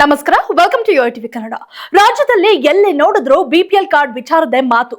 ನಮಸ್ಕಾರ. Welcome to TV Kannada ರಾಜ್ಯದಲ್ಲಿ ಎಲ್ಲಿ ನೋಡಿದ್ರು ಬಿಪಿಎಲ್ ಕಾರ್ಡ್ ವಿಚಾರದೇ ಮಾತು.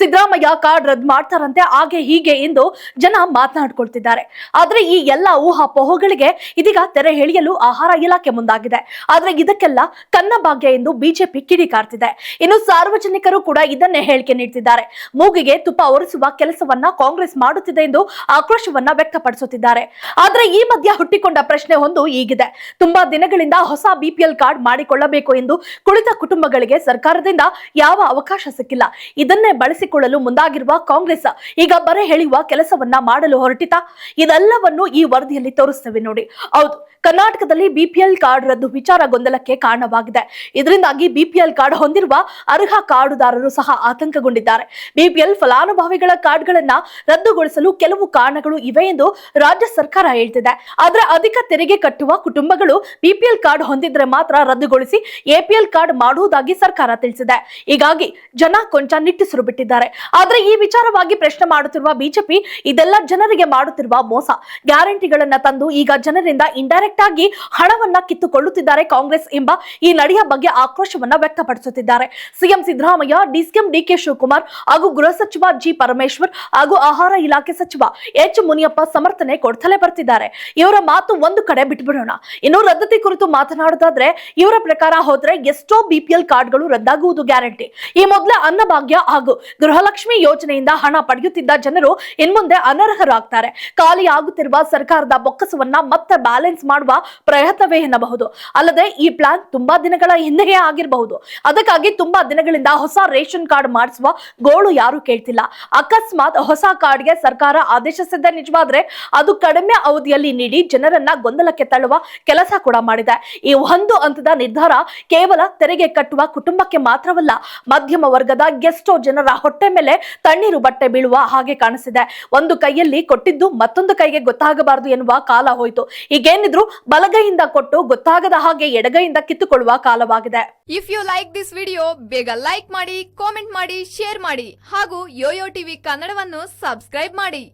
ಸಿದ್ದರಾಮಯ್ಯ ಕಾರ್ಡ್ ರದ್ದು ಮಾಡ್ತಾರಂತೆ, ಹಾಗೆ ಹೀಗೆ ಎಂದು ಜನ ಮಾತನಾಡ್ಕೊಳ್ತಿದ್ದಾರೆ. ಆದ್ರೆ ಈ ಎಲ್ಲ ಊಹಾಪೋಹಗಳಿಗೆ ಇದೀಗ ತೆರೆ ಎಳೆಯಲು ಆಹಾರ ಇಲಾಖೆ ಮುಂದಾಗಿದೆ. ಆದ್ರೆ ಇದಕ್ಕೆಲ್ಲ ಕನ್ನ ಭಾಗ್ಯ ಎಂದು ಬಿಜೆಪಿ ಕಿಡಿಕಾರ್ತಿದೆ. ಇನ್ನು ಸಾರ್ವಜನಿಕರು ಕೂಡ ಇದನ್ನೇ ಹೇಳಿಕೆ ನೀಡ್ತಿದ್ದಾರೆ. ಮೂಗಿಗೆ ತುಪ್ಪ ಒರೆಸುವ ಕೆಲಸವನ್ನ ಕಾಂಗ್ರೆಸ್ ಮಾಡುತ್ತಿದೆ ಎಂದು ಆಕ್ರೋಶವನ್ನ ವ್ಯಕ್ತಪಡಿಸುತ್ತಿದ್ದಾರೆ. ಆದ್ರೆ ಈ ಮಧ್ಯ ಹುಟ್ಟಿಕೊಂಡ ಪ್ರಶ್ನೆ ಒಂದು ಈಗಿದೆ. ತುಂಬಾ ದಿನಗಳಿಂದ ಹೊಸ ಬಿಪಿಎಲ್ ಕಾರ್ಡ್ ಮಾಡಿಕೊಳ್ಳಬೇಕು ಎಂದು ಕುಳಿತ ಕುಟುಂಬಗಳಿಗೆ ಸರ್ಕಾರದಿಂದ ಯಾವ ಅವಕಾಶ ಸಿಕ್ಕಿಲ್ಲ. ಇದನ್ನೇ ಬಳಸಿಕೊಳ್ಳಲು ಮುಂದಾಗಿರುವ ಕಾಂಗ್ರೆಸ್ ಈಗ ಬರೆ ಹೇಳುವ ಕೆಲಸವನ್ನ ಮಾಡಲು ಹೊರಟಿತ, ಇದೆಲ್ಲವನ್ನು ಈ ವರದಿಯಲ್ಲಿ ತೋರಿಸ್ತೇವೆ ನೋಡಿ. ಹೌದು, ಕರ್ನಾಟಕದಲ್ಲಿ ಬಿಪಿಎಲ್ ಕಾರ್ಡ್ ರದ್ದು ವಿಚಾರ ಗೊಂದಲಕ್ಕೆ ಕಾರಣವಾಗಿದೆ. ಇದರಿಂದಾಗಿ ಬಿಪಿಎಲ್ ಕಾರ್ಡ್ ಹೊಂದಿರುವ ಅರ್ಹ ಕಾರ್ಡುದಾರರು ಸಹ ಆತಂಕಗೊಂಡಿದ್ದಾರೆ. ಬಿಪಿಎಲ್ ಫಲಾನುಭವಿಗಳ ಕಾರ್ಡ್ಗಳನ್ನ ರದ್ದುಗೊಳಿಸಲು ಕೆಲವು ಕಾರಣಗಳು ಇವೆ ಎಂದು ರಾಜ್ಯ ಸರ್ಕಾರ ಹೇಳ್ತಿದೆ. ಆದ್ರೆ ಅಧಿಕ ತೆರಿಗೆ ಕಟ್ಟುವ ಕುಟುಂಬಗಳು ಬಿಪಿಎಲ್ ಕಾರ್ಡ್ ಹೊಂದಿದ್ರೆ ಮಾತ್ರ ರದ್ದುಗೊಳಿಸಿ ಎಪಿಎಲ್ ಕಾರ್ಡ್ ಮಾಡುವುದಾಗಿ ಸರ್ಕಾರ ತಿಳಿಸಿದೆ. ಹೀಗಾಗಿ ಜನ ಕೊಂಚ ನಿಟ್ಟುಸಿರು ಬಿಟ್ಟಿದ್ದಾರೆ. ಆದ್ರೆ ಈ ವಿಚಾರವಾಗಿ ಪ್ರಶ್ನೆ ಮಾಡುತ್ತಿರುವ ಬಿಜೆಪಿ, ಇದೆಲ್ಲ ಜನರಿಗೆ ಮಾಡುತ್ತಿರುವ ಮೋಸ. ಗ್ಯಾರಂಟಿಗಳನ್ನ ತಂದು ಈಗ ಜನರಿಂದ ಇಂಡೈರೆಕ್ಟ್ ಆಗಿ ಹಣವನ್ನ ಕಿತ್ತುಕೊಳ್ಳುತ್ತಿದ್ದಾರೆ ಕಾಂಗ್ರೆಸ್ ಎಂಬ ಈ ನಡೆಯ ಬಗ್ಗೆ ಆಕ್ರೋಶವನ್ನ ವ್ಯಕ್ತಪಡಿಸುತ್ತಿದ್ದಾರೆ. ಸಿಎಂ ಸಿದ್ದರಾಮಯ್ಯ, ಡಿಸಿಎಂ ಡಿಕೆ ಶಿವಕುಮಾರ್ ಹಾಗೂ ಗೃಹ ಸಚಿವ ಜಿ. ಪರಮೇಶ್ವರ್ ಹಾಗೂ ಆಹಾರ ಇಲಾಖೆ ಸಚಿವ ಎಚ್. ಮುನಿಯಪ್ಪ ಸಮರ್ಥನೆ ಕೊಡ್ತಲೇ ಬರ್ತಿದ್ದಾರೆ. ಇವರ ಮಾತು ಒಂದು ಕಡೆ ಬಿಟ್ಬಿಡೋಣ. ಇನ್ನು ರದ್ದತಿ ಕುರಿತು ಮಾತನಾಡೋದಾದ್ರೆ, ಇವರ ಪ್ರಕಾರ ಹೋದ್ರೆ ಎಷ್ಟೋ ಬಿಪಿಎಲ್ ಕಾರ್ಡ್ಗಳು ರದ್ದಾಗುವುದು ಗ್ಯಾರಂಟಿ. ಈ ಮೊದಲೇ ಅನ್ನಭಾಗ್ಯ ಹಾಗೂ ಗೃಹಲಕ್ಷ್ಮಿ ಯೋಜನೆಯಿಂದ ಹಣ ಪಡೆಯುತ್ತಿದ್ದ ಜನರು ಇನ್ಮುಂದೆ ಅನರ್ಹರಾಗ್ತಾರೆ. ಖಾಲಿಯಾಗುತ್ತಿರುವ ಸರ್ಕಾರದ ಬೊಕ್ಕಸವನ್ನ ಮತ್ತೆ ಬ್ಯಾಲೆನ್ಸ್ ಮಾಡುವ ಪ್ರಯತ್ನವೇ ಎನ್ನಬಹುದು. ಅಲ್ಲದೆ ಈ ಪ್ಲಾನ್ ತುಂಬಾ ದಿನಗಳ ಹಿಂದೆಯೇ ಆಗಿರಬಹುದು. ಅದಕ್ಕಾಗಿ ತುಂಬಾ ದಿನಗಳಿಂದ ಹೊಸ ರೇಷನ್ ಕಾರ್ಡ್ ಮಾಡಿಸುವ ಗೋಳು ಯಾರು ಕೇಳ್ತಿಲ್ಲ. ಅಕಸ್ಮಾತ್ ಹೊಸ ಕಾರ್ಡ್ಗೆ ಸರ್ಕಾರ ಆದೇಶಿಸಿದ್ದ ನಿಜವಾದ್ರೆ ಅದು ಕಡಿಮೆ ಅವಧಿಯಲ್ಲಿ ನೀಡಿ ಜನರನ್ನ ಗೊಂದಲಕ್ಕೆ ತಳ್ಳುವ ಕೆಲಸ ಕೂಡ ಮಾಡಿದೆ. ಈ ಒಂದು ಹಂತದ ನಿರ್ಧಾರ ಕೇವಲ ತೆರಿಗೆ ಕಟ್ಟುವ ಕುಟುಂಬಕ್ಕೆ ಮಾತ್ರವಲ್ಲ, ಮಧ್ಯಮ ವರ್ಗದ ಎಷ್ಟೋ ಜನರ ಹೊಟ್ಟೆ ಮೇಲೆ ತಣ್ಣೀರು ಬಟ್ಟೆ ಬೀಳುವ ಹಾಗೆ ಕಾಣಿಸಿದೆ. ಒಂದು ಕೈಯಲ್ಲಿ ಕೊಟ್ಟಿದ್ದು ಮತ್ತೊಂದು ಕೈಗೆ ಗೊತ್ತಾಗಬಾರದು ಎನ್ನುವ ಕಾಲ ಹೋಯಿತು. ಈಗೇನಿದ್ರು ಬಲಗೈಯಿಂದ ಕೊಟ್ಟು ಗೊತ್ತಾಗದ ಹಾಗೆ ಎಡಗೈಯಿಂದ ಕಿತ್ತುಕೊಳ್ಳುವ ಕಾಲವಾಗಿದೆ. If you like this video ಬೇಗ ಲೈಕ್ ಮಾಡಿ ಕಾಮೆಂಟ್ ಮಾಡಿ ಶೇರ್ ಮಾಡಿ ಹಾಗೂ ಯೋಯೋ ಟಿವಿ ಕನ್ನಡವನ್ನು ಸಬ್ಸ್ಕ್ರೈಬ್ ಮಾಡಿ.